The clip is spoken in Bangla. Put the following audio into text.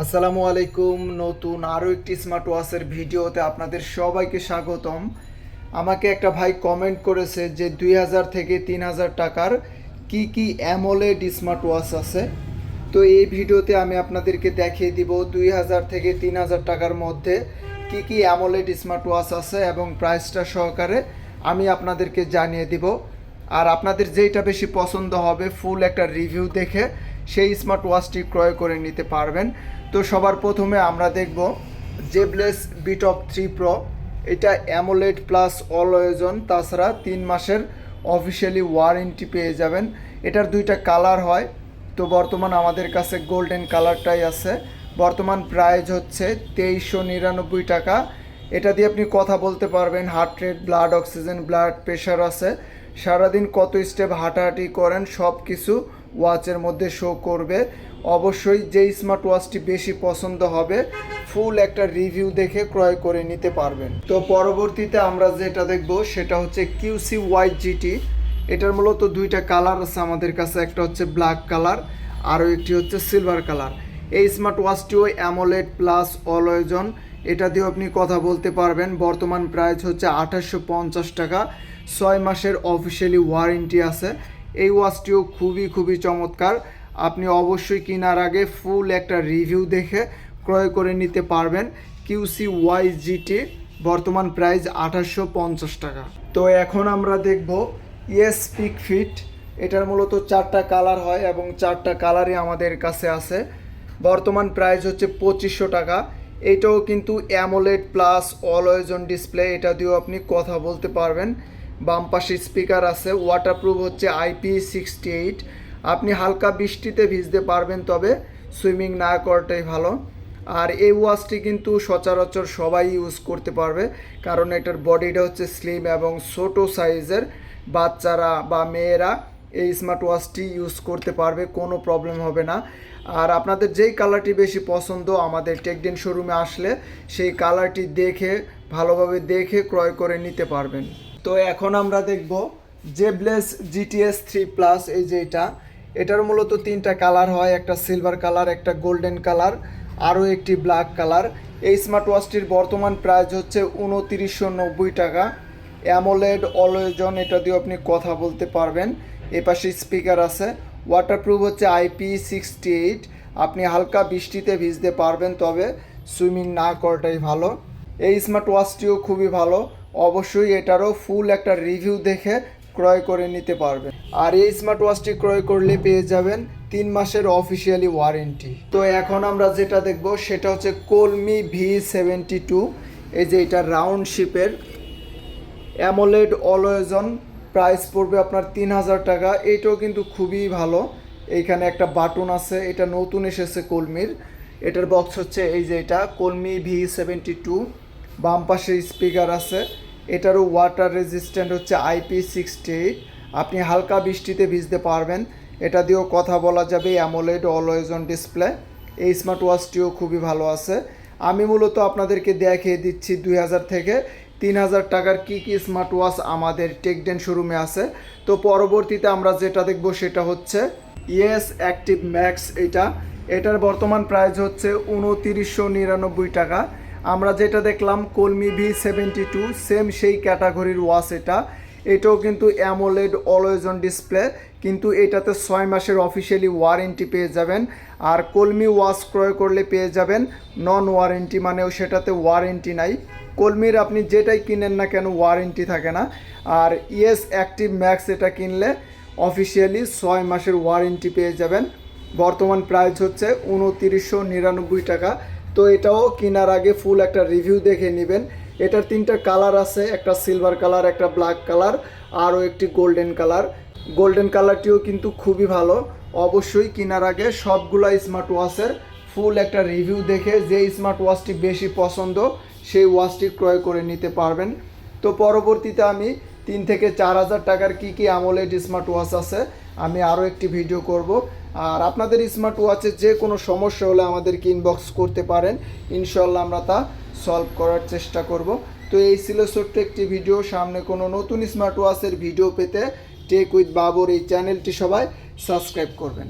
আসসালামু আলাইকুম, নতুন আরও একটি স্মার্ট ওয়াচের ভিডিওতে আপনাদের সবাইকে স্বাগতম। আমাকে একটা ভাই কমেন্ট করেছে যে দুই হাজার থেকে তিন হাজার টাকার কি কি অ্যামোলেড স্মার্ট ওয়াচ আছে। তো এই ভিডিওতে আমি আপনাদেরকে দেখিয়ে দিব দুই হাজার থেকে তিন হাজার টাকার মধ্যে কি কি অ্যামোলেড স্মার্ট ওয়াচ আছে এবং প্রাইসটা সহকারে আমি আপনাদেরকে জানিয়ে দিব। আর আপনাদের যেইটা বেশি পছন্দ হবে ফুল একটা রিভিউ দেখে সেই স্মার্ট ওয়াচটি ক্রয় করে নিতে পারবেন। তো সবার প্রথমে আমরা দেখব জেবলেস বিটপ থ্রি প্রো এটা অ্যামোলেড প্লাস অলওয়েজন তাছাড়া তিন মাসের অফিসিয়ালি ওয়ারেন্টি পেয়ে যাবেন। এটার দুইটা কালার হয়। তো বর্তমান আমাদের কাছে গোল্ডেন কালারটাই আছে। বর্তমান প্রাইস হচ্ছে তেইশশো নিরানব্বই টাকা। এটা দিয়ে আপনি কথা বলতে পারবেন heart rate blood oxygen blood pressure আছে। সারাদিন কত স্টেপ হাঁটাহাঁটি করেন সব কিছু ওয়াচের মধ্যে শো করবে। অবশ্যই যেই স্মার্ট ওয়াচটি বেশি পছন্দ হবে ফুল একটা রিভিউ দেখে ক্রয় করে নিতে পারবেন। তো পরবর্তীতে আমরা যেটা দেখব, সেটা হচ্ছে কিউসি ওয়াইট জিটি এটার মূলত দুইটা কালার আছে আমাদের কাছে, একটা হচ্ছে ব্ল্যাক কালার আরও একটি হচ্ছে সিলভার কালার এই স্মার্ট ওয়াচটিও অ্যামোলেড প্লাস অলওয়েজন এটা দিয়েও আপনি কথা বলতে পারবেন। বর্তমান প্রাইস হচ্ছে আঠাশশো টাকা। ছয় মাসের অফিসিয়ালি ওয়ারেন্টি আছে। এই ওয়াচটিও খুবই খুবই চমৎকার। আপনি অবশ্যই কেনার আগে ফুল একটা রিভিউ দেখে ক্রয় করে নিতে পারবেন। কিউসি ওয়াই জিটি বর্তমান প্রাইস আঠাশশো পঞ্চাশ টাকা। তো এখন আমরা দেখব ইয়েস পিক ফিট এটার মূলত চারটা কালার হয় এবং চারটা কালারই আমাদের কাছে আছে। বর্তমান প্রাইস হচ্ছে পঁচিশশো টাকা। এটাও কিন্তু অ্যামোলেড প্লাস অলওয়েজন ডিসপ্লে এটা দিয়েও আপনি কথা বলতে পারবেন। বাম পাশে স্পিকার আছে ওয়াটারপ্রুফ হচ্ছে আইপি সিক্সটি এইট আপনি হালকা বৃষ্টিতে ভিজতে পারবেন, তবে সুইমিং না করাটাই ভালো। আর এই ওয়াচটি কিন্তু সচরাচর সবাই ইউজ করতে পারবে, কারণ এটার বডিটা হচ্ছে স্লিম এবং ছোট সাইজের বাচ্চারা বা মেয়েরা এই স্মার্ট ওয়াচটি ইউজ করতে পারবে, কোনো প্রবলেম হবে না। আর আপনাদের যেই কালারটি বেশি পছন্দ, আমাদের টেকডেন শোরুমে আসলে সেই কালারটি দেখে, ভালোভাবে দেখে ক্রয় করে নিতে পারবেন। তো এখন আমরা দেখব জেবলেস জিটিএস থ্রি প্লাস এই যে এটা। এটার মূলত তিনটা কালার হয়, একটা সিলভার কালার, একটা গোল্ডেন কালার, আরও একটি ব্ল্যাক কালার। এই স্মার্ট ওয়াচটির বর্তমান প্রাইস হচ্ছে উনতিরিশশো নব্বই টাকা। অ্যামোলেড অলওয়েজন এটা দিয়ে আপনি কথা বলতে পারবেন। এপাশে স্পিকার আছে। ওয়াটারপ্রুফ হচ্ছে আইপি সিক্সটি এইট আপনি হালকা বৃষ্টিতে ভিজতে পারবেন, তবে সুইমিং না করাটাই ভালো। এই স্মার্ট ওয়াচটিও খুবই ভালো। অবশ্যই এটারও ফুল একটা রিভিউ দেখে ক্রয় করে নিতে পারবেন। আর এই স্মার্ট ওয়াচটি ক্রয় করলে পেয়ে যাবেন তিন মাসের অফিসিয়ালি ওয়ারেন্টি তো এখন আমরা যেটা দেখব, সেটা হচ্ছে কোলমি ভি সেভেন্টি টু এই যে এটা রাউন্ড শিপের অ্যামোলেড অলওয়েজন প্রাইস পড়বে আপনার তিন হাজার টাকা। এটাও কিন্তু খুবই ভালো। এইখানে একটা বাটন আছে, এটা নতুন এসেছে কলমির এটার বক্স হচ্ছে এই যে এটা কলমি ভি সেভেন্টি টু বাম পাশে স্পিকার আছে। এটারও ওয়াটার রেজিস্ট্যান্ট হচ্ছে আইপি সিক্সটি এইট আপনি হালকা বৃষ্টিতে ভিজতে পারবেন। এটা দিয়েও কথা বলা যাবে অ্যামোলেড অলওয়েজন ডিসপ্লে এই স্মার্ট ওয়াচটিও খুবই ভালো আছে। আমি মূলত আপনাদেরকে দেখিয়ে দিচ্ছি দুই হাজার থেকে তিন হাজার টাকার কী কী স্মার্ট ওয়াচ আমাদের টেকডেন শোরুমে আছে। তো পরবর্তীতে আমরা যেটা দেখব সেটা হচ্ছে ইয়েস অ্যাক্টিভ ম্যাক্স এটা। এটার বর্তমান প্রাইস হচ্ছে উনতিরিশশো নিরানব্বই টাকা। আমরা যেটা দেখলাম, কলমি ভি সেভেন্টি টু সেম সেই ক্যাটাগরির ওয়াচ এটা। এটাও কিন্তু অ্যামোলেড অলওয়েজন ডিসপ্লে কিন্তু এটাতে ছয় মাসের অফিসিয়ালি ওয়ারেন্টি পেয়ে যাবেন। আর কলমি ওয়াচ ক্রয় করলে পেয়ে যাবেন নন ওয়ারেন্টি মানেও সেটাতে ওয়ারেন্টি নাই। কলমির আপনি যেটাই কিনেন না কেন ওয়ারেন্টি থাকে না। আর ইয়েস অ্যাক্টিভ ম্যাক্স এটা কিনলে অফিসিয়ালি ছয় মাসের ওয়ারেন্টি পেয়ে যাবেন। বর্তমান প্রাইস হচ্ছে উনতিরিশশো নিরানব্বই টাকা। তো এটাও কেনার আগে ফুল একটা রিভিউ দেখে নেবেন। এটার তিনটা কালার আছে, একটা সিলভার কালার একটা ব্ল্যাক কালার আরও একটি গোল্ডেন কালার গোল্ডেন কালারটিও কিন্তু খুবই ভালো। অবশ্যই কেনার আগে সবগুলা স্মার্ট ওয়াচের ফুল একটা রিভিউ দেখে যে স্মার্ট ওয়াচটি বেশি পছন্দ, সেই ওয়াচটি ক্রয় করে নিতে পারবেন। তো পরবর্তীতে আমি তিন থেকে চার হাজার টাকার কী কী আমলেড স্মার্ট ওয়াচ আছে আমি আরও একটি ভিডিও করব। আর আপনাদের স্মার্ট ওয়াচে যে কোনো সমস্যা হলে আমাদেরকে ইনবক্স করতে পারেন। ইনশাল্লাহ আমরা তা সলভ করার চেষ্টা করব। তো এই ছিল ছোট্ট একটি ভিডিও সামনে কোনো নতুন স্মার্ট ওয়াচের ভিডিও পেতে টেক উইথ বাবর এই চ্যানেলটি সবাই সাবস্ক্রাইব করবেন।